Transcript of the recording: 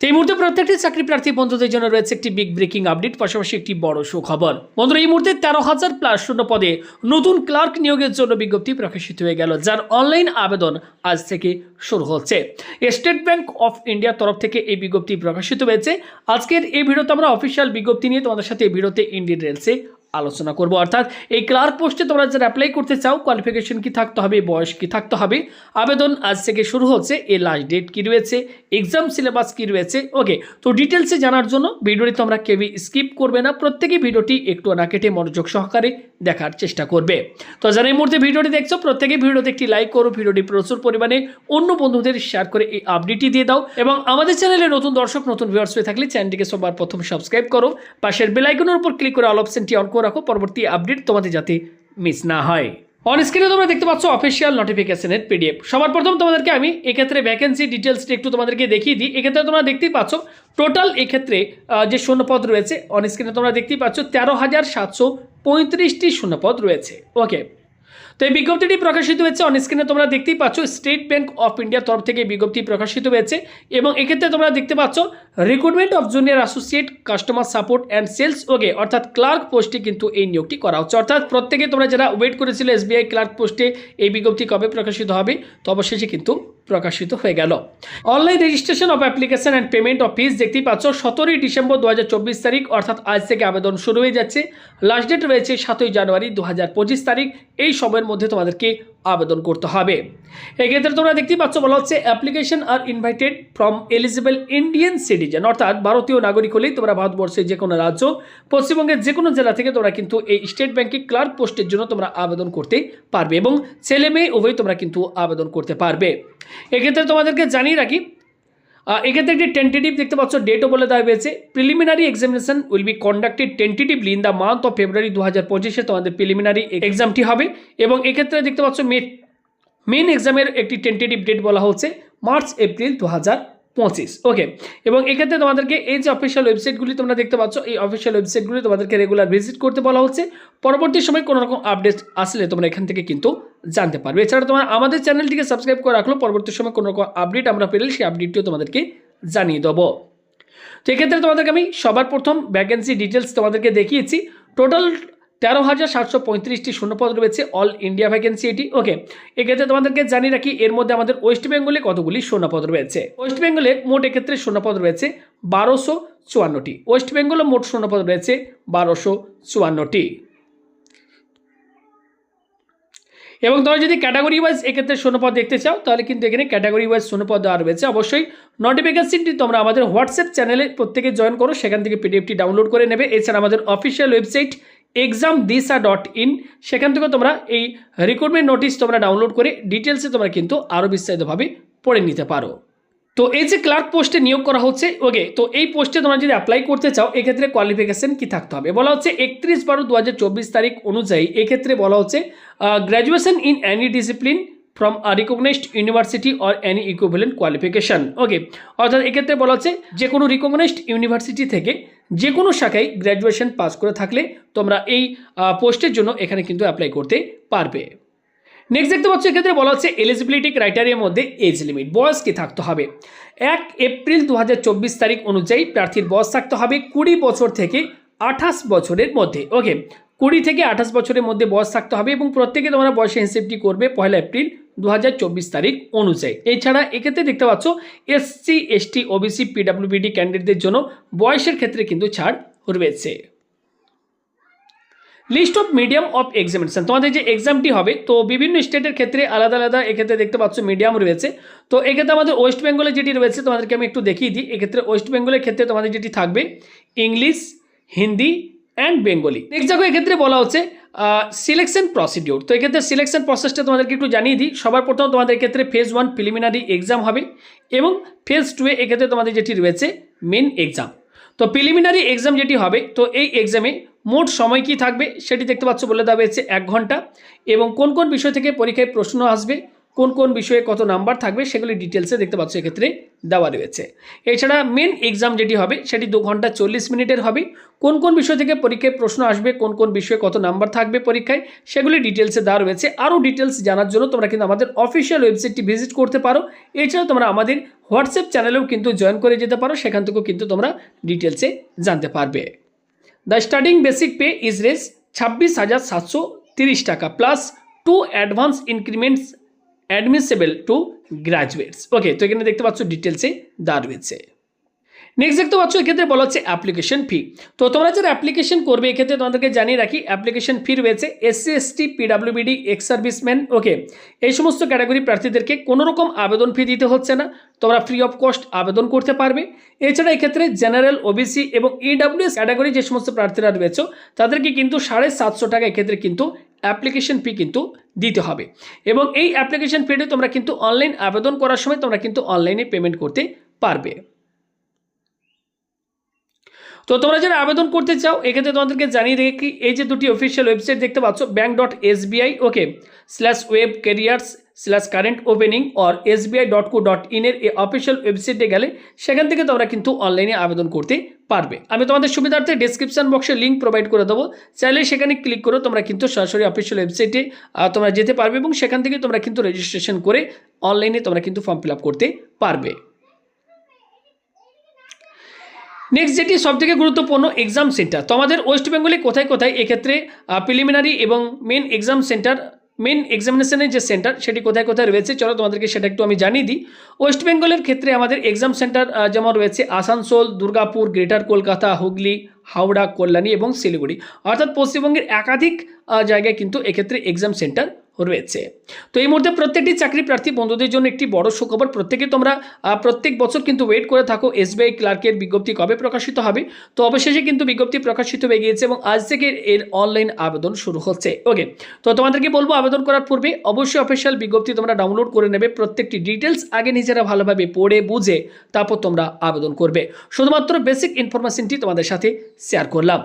তো এই মুহূর্তে প্রত্যেকটি চাকরি প্রার্থী বন্ধুদের জন্য রয়েছে একটি বিগ ব্রেকিং আপডেট পাশাপাশি একটি বড় সুখবর। বন্ধুরা, এই মুহূর্তে তেরো হাজার প্লাস শূন্য পদে নতুন ক্লার্ক নিয়োগের জন্য বিজ্ঞপ্তি প্রকাশিত হয়ে গেল, যার অনলাইন আবেদন আজ থেকে শুরু হচ্ছে। স্টেট ব্যাংক অফ ইন্ডিয়ার তরফ থেকে এই বিজ্ঞপ্তি প্রকাশিত হয়েছে। আজকের এই ভিডিওতে আমরা অফিসিয়াল বিজ্ঞপ্তি নিয়ে তোমাদের সাথে এই ভিডিওতে ইন্ডিয়ান রেলসে আলোচনা করব। অর্থাৎ এই ক্লার্ক পোস্টে তোমরা যারা অ্যাপ্লাই করতে চাও কোয়ালিফিকেশন কি থাকতে হবে, বয়স কি থাকতে হবে, আবেদন আজ থেকে শুরু হচ্ছে, এর লাস্ট ডেট কি রয়েছে এক্সাম সিলেবাস কি রয়েছে? ওকে তো ডিটেলসে জানার জন্য ভিডিওটি তোমরা কেউই স্কিপ করবে না। প্রত্যেকে ভিডিওটি একটু না কেটে মনোযোগ সহকারে দেখার চেষ্টা করবে। তো যারা এই মুহূর্তে ভিডিওটি দেখছ প্রত্যেকে ভিডিওতে একটি লাইক করো ভিডিওটি প্রচুর পরিমাণে অন্য বন্ধুদের শেয়ার করে এই আপডেটটি দিয়ে দাও এবং আমাদের চ্যানেলে নতুন দর্শক, নতুন ভিউয়ার্স হয়ে থাকলে চ্যানেলটিকে সবার প্রথম সাবস্ক্রাইব করো। পাশের বেলাইকনের উপর ক্লিক করে অল অপশনটি অন করে রাখো, পরবর্তী আপডেট তোমাদের যাতে মিস না হয়। অন স্ক্রিনে তোমরা দেখতে পাচ্ছ অফিসিয়াল নোটিফিকেশনের পিডিএফ সবার প্রথম তোমাদেরকে আমি এক্ষেত্রে ভ্যাকেন্সি ডিটেলসটি একটু তোমাদেরকে দেখিয়ে দিই। এক্ষেত্রে তোমরা দেখতেই পাচ্ছ টোটাল এক্ষেত্রে যে শূন্যপদ রয়েছে অন স্ক্রিনে তোমরা দেখতেই পাচ্ছ তেরো হাজার সাতশো পঁয়ত্রিশটি শূন্যপদ রয়েছে। ওকে তো এই বিজ্ঞপ্তিটি প্রকাশিত হয়েছে অন স্ক্রিনে তোমরা দেখতেই পাচ্ছ স্টেট ব্যাংক অফ ইন্ডিয়ার তরফ থেকে বিজ্ঞপ্তি প্রকাশিত হয়েছে এবং এক্ষেত্রে তোমরা দেখতে পাচ্ছ recruitment of junior associate customer support and sales okay অর্থাৎ ক্লার্ক পোস্টে কিন্তু এই নিয়োগটি করা হচ্ছে। অর্থাৎ প্রত্যেকে তোমরা যারা ওয়েট করেছিলে এসবিআই ক্লার্ক পোস্টে এই বিজ্ঞপ্তি কবে প্রকাশিত হবে, তো অবশেষে কিন্তু প্রকাশিত হয়ে গেল। Online registration of application and payment of fees দেখতেই পাচ্ছ, সতেরোই ডিসেম্বর দু হাজার চব্বিশ তারিখ, অর্থাৎ আজ থেকে আবেদন শুরু হয়ে যাচ্ছে। লাস্ট ডেট রয়েছে সাতই জানুয়ারি দু হাজার পঁচিশ তারিখ, এই সময়ের মধ্যে তোমাদেরকে আবেদন করতে হবে। এক্ষেত্রে তোমরা দেখতেই পাচ্ছ, বলা হচ্ছে application are invited from eligible Indian citizen অর্থাৎ ভারতীয় নাগরিক হলেই তোমরা ভারতবর্ষের যে কোনো রাজ্য, পশ্চিমবঙ্গের যে কোনো জেলা থেকে তোমরা কিন্তু এই স্টেট ব্যাংকে ক্লার্ক পোস্টের জন্য তোমরা আবেদন করতে পারবে এবং ছেলে মেয়ে উভয় তোমরা কিন্তু আবেদন করতে পারবে। এক্ষেত্রে তোমাদেরকে জানিয়ে রাখি এক্ষেত্রে একটি টেন্টেটিভ দেখতে পাচ্ছ ডেটও বলে দেওয়া হয়েছে। Preliminary examination will be conducted tentatively in the month of February দু হাজার পঁচিশে তোমাদের প্রিলিমিনারি এক্সামটি হবে। এবং এক্ষেত্রে দেখতে পাচ্ছ মে মেন এক্সামের একটি টেন্টেটিভ ডেট বলা হচ্ছে মার্চ এপ্রিল দু হাজার পঁচিশ। ওকে এবং এক্ষেত্রে তোমাদেরকে এই যে অফিসিয়াল ওয়েবসাইটগুলি তোমরা দেখতে পাচ্ছ, এই অফিসিয়াল ওয়েবসাইটগুলি তোমাদেরকে রেগুলার ভিজিট করতে বলা হচ্ছে। পরবর্তী সময় কোনো রকম আপডেট আসলে তোমরা এখান থেকে কিন্তু জানতে পারবে। এছাড়া তোমরা আমাদের চ্যানেলটিকে সাবস্ক্রাইব করে রাখল, পরবর্তী সময় কোনো রকম আপডেট আমরা পেলে সেই আপডেটটিও তোমাদেরকে জানিয়ে দেবো। তো এক্ষেত্রে তোমাদেরকে আমি সবার প্রথম ভ্যাকেন্সি ডিটেলস তোমাদেরকে দেখিয়েছি। টোটাল তেরো হাজার সাতশো পঁয়ত্রিশটি শূন্যপদ রয়েছে অল ইন্ডিয়া ভ্যাকেন্সি এটি। ওকে এক্ষেত্রে তোমাদেরকে জানিয়ে রাখি, এর মধ্যে আমাদের ওয়েস্ট বেঙ্গলে কতগুলি শূন্যপদ রয়েছে? ওয়েস্ট বেঙ্গলে মোট এক্ষেত্রে শূন্যপদ রয়েছে বারোশো চুয়ান্নটি। ওয়েস্ট বেঙ্গলে মোট শূন্যপদ রয়েছে বারোশো চুয়ান্নটি। এবং তোমরা যদি ক্যাটাগরি ওয়াইজ এক্ষেত্রে শূন্যপদ দেখতে চাও, তাহলে কিন্তু এখানে ক্যাটাগরি ওয়াইজ শূন্যপদ দেওয়া রয়েছে। অবশ্যই নোটিফিকেশনটি তোমরা আমাদের হোয়াটসঅ্যাপ চ্যানেলে প্রত্যেকে জয়েন করো, সেখান থেকে পিডিএফটি ডাউনলোড করে নেবে। এছাড়া আমাদের official website exam Disha dot in সেখান থেকে তোমরা এই রিক্রুটমেন্ট নোটিশ তোমরা ডাউনলোড করে ডিটেলসে তোমরা কিন্তু আরও বিস্তারিতভাবে পড়ে নিতে পারো। তো এই যে ক্লার্ক পোস্টে নিয়োগ করা হচ্ছে ওকে তো এই পোস্টে তোমরা যদি অ্যাপ্লাই করতে চাও, এক্ষেত্রে কোয়ালিফিকেশন কি থাকতে হবে? বলা হচ্ছে একত্রিশ বারো দু তারিখ অনুযায়ী এক্ষেত্রে বলা হচ্ছে graduation in any discipline from recognised university or any equivalent qualification okay অর্থাৎ এক্ষেত্রে বলা হচ্ছে যে কোনো রিকগনাইজড ইউনিভার্সিটি থেকে যে কোনো শাখায় গ্র্যাজুয়েশন পাস করে থাকলে তোমরা এই পোস্টের জন্য এখানে কিন্তু অ্যাপ্লাই করতে পারবে। নেক্সট দেখতে পাচ্ছ, এক্ষেত্রে বলা হচ্ছে এলিজিবিলিটি ক্রাইটেরিয়ার মধ্যে এজ লিমিট বয়স কি থাকতে হবে? এক এপ্রিল দু হাজার চব্বিশ তারিখ অনুযায়ী প্রার্থীর বয়স থাকতে হবে কুড়ি বছর থেকে আঠাশ বছরের মধ্যে। ওকে কুড়ি থেকে আঠাশ বছরের মধ্যে বয়স থাকতে হবে এবং প্রত্যেকে তোমরা বয়সে হিসেবটি করবে পয়লা এপ্রিল দু হাজার চব্বিশ তারিখ অনুযায়ী। এছাড়া এক্ষেত্রে দেখতে পাচ্ছ, এসসি, এসটি, ওবিসি, পিডাব্লিউবিডি ক্যান্ডিডেটদের জন্য বয়সের ক্ষেত্রে কিন্তু ছাড় রয়েছে। List of medium of examination. তোমাদের যে এক্সামটি হবে, তো বিভিন্ন স্টেটের ক্ষেত্রে আলাদা আলাদা এক্ষেত্রে দেখতে পাচ্ছ মিডিয়াম রয়েছে। তো এক্ষেত্রে আমাদের ওয়েস্ট বেঙ্গলে যেটি রয়েছে, তোমাদেরকে আমি একটু দেখিয়ে দিই। এক্ষেত্রে ওয়েস্ট বেঙ্গলের ক্ষেত্রে তোমাদের যেটি থাকবে, English, Hindi and Bengali next দেখো, এক্ষেত্রে বলা হচ্ছে সিলেকশন প্রসিডিউর তো এক্ষেত্রে সিলেকশন প্রসেসটা তোমাদেরকে একটু জানিয়ে দিই। সবার প্রথম তোমাদের ক্ষেত্রে ফেজ ওয়ান প্রিলিমিনারি এক্সাম হবে এবং ফেজ টু এ এক্ষেত্রে তোমাদের যেটি রয়েছে মেন এক্সাম তো প্রিলিমিনারি এক্সাম যেটি হবে, তো এই এক্সামে মোট সময় কি থাকবে সেটি দেখতে পাচ্ছ বলে দেওয়া হয়েছে এক ঘণ্টা এবং কোন কোন বিষয় থেকে পরীক্ষায় প্রশ্ন আসবে কোন কোন বিষয়ে কত নাম্বার থাকবে সেগুলি ডিটেলসে দেখতে পাচ্ছ, এক্ষেত্রে দেওয়া রয়েছে। এছাড়া মেন এক্সাম যেটি হবে, সেটি দু ঘণ্টা চল্লিশ মিনিটের হবে। কোন কোন বিষয় থেকে পরীক্ষায় প্রশ্ন আসবে, কোন কোন বিষয়ে কত নাম্বার থাকবে পরীক্ষায়, সেগুলি ডিটেলসে দেওয়া রয়েছে। আরও ডিটেলস জানার জন্য তোমরা কিন্তু আমাদের অফিসিয়াল ওয়েবসাইটটি ভিজিট করতে পারো। এছাড়াও তোমরা আমাদের হোয়াটসঅ্যাপ চ্যানেলেও কিন্তু জয়েন করে যেতে পারো, সেখান থেকেও কিন্তু তোমরা ডিটেলসে জানতে পারবে। The starting basic pay is race ছাব্বিশ হাজার সাতশো তিরিশ টাকা plus two advance increments admissible to graduates okay তো এখানে দেখতে পাচ্ছ ডিটেলসে দেওয়া রয়েছে নেক্সট দেখতে পাচ্ছ, এক্ষেত্রে বলা হচ্ছে অ্যাপ্লিকেশন ফি তো তোমরা যারা অ্যাপ্লিকেশন করবে, এক্ষেত্রে তোমাদেরকে জানিয়ে রাখি অ্যাপ্লিকেশন ফি রয়েছে SC ST PWBD ex serviceman okay এই সমস্ত ক্যাটাগরি প্রার্থীদেরকে কোনো রকম আবেদন ফি দিতে হচ্ছে না। তোমরা ফ্রি অফ কস্ট আবেদন করতে পারবে। এছাড়া এক্ষেত্রে জেনারেল ওবিসি এবং ইডাব্লিউএস ক্যাটাগরি যে সমস্ত প্রার্থীরা রয়েছে, তাদেরকে কিন্তু সাড়ে সাতশো টাকা এক্ষেত্রে কিন্তু অ্যাপ্লিকেশন ফি কিন্তু দিতে হবে। এবং এই অ্যাপ্লিকেশন ফিতে তোমরা কিন্তু অনলাইন আবেদন করার সময় তোমরা কিন্তু অনলাইনে পেমেন্ট করতে পারবে। তো তোমরা যারা আবেদন করতে চাও, এক্ষেত্রে তোমাদেরকে জানিয়ে রেখে এই যে দুটি অফিসিয়াল ওয়েবসাইট দেখতে পাচ্ছ bank dot SBI okay slash web careers slash current opening or S SBI dot co dot ইনের এই অফিসিয়াল ওয়েবসাইটে গেলে সেখান থেকে তোমরা কিন্তু অনলাইনে আবেদন করতে পারবে। আমি তোমাদের সুবিধার্থে ডিসক্রিপশন বক্সে লিঙ্ক প্রোভাইড করে দেবো। চাইলে সেখানে ক্লিক করো তোমরা কিন্তু সরাসরি অফিসিয়াল ওয়েবসাইটে তোমরা যেতে পারবে এবং সেখান থেকে তোমরা কিন্তু রেজিস্ট্রেশন করে অনলাইনে তোমরা কিন্তু ফর্ম ফিল করতে পারবে। নেক্সট যেটি সবথেকে গুরুত্বপূর্ণ এক্সাম সেন্টার তো আমাদের ওয়েস্ট বেঙ্গলে কোথায় কোথায়? এক্ষেত্রে প্রিলিমিনারি এবং মেন এক্সাম সেন্টার মেন এক্সামিনেশনের যে সেন্টার সেটি কোথায় কোথায় রয়েছে? চলো তোমাদেরকে সেটা একটু আমি জানিয়ে দিই। ওয়েস্ট বেঙ্গলের ক্ষেত্রে আমাদের এক্সাম সেন্টার যেমন রয়েছে আসানসোল, দুর্গাপুর গ্রেটার কলকাতা হুগলি, হাওড়া, কল্যাণী এবং শিলিগুড়ি। অর্থাৎ পশ্চিমবঙ্গের একাধিক জায়গায় কিন্তু এক্ষেত্রে এক্সাম সেন্টার রয়েছে। তো এই মুহূর্তে প্রত্যেকটি চাকরি প্রার্থী বন্ধুদের জন্য একটি বড় সুখবর। প্রত্যেকে তোমরা প্রত্যেক বছর কিন্তু ওয়েট করে থাকো। এসবিআই ক্লার্কের বিজ্ঞপ্তি কবে প্রকাশিত হবে? তো অবশেষে কিন্তু বিজ্ঞপ্তি প্রকাশিত হয়ে গিয়েছে এবং আজ থেকে এর অনলাইন আবেদন শুরু হচ্ছে। ওকে তো তোমাদেরকে বলব, আবেদন করার পূর্বে অবশ্যই অফিসিয়াল বিজ্ঞপ্তি তোমরা ডাউনলোড করে নেবে। প্রত্যেকটি ডিটেলস আগে নিজেরা ভালোভাবে পড়ে, বুঝে তারপর তোমরা আবেদন করবে। শুধুমাত্র বেসিক ইনফরমেশনটি তোমাদের সাথে শেয়ার করলাম।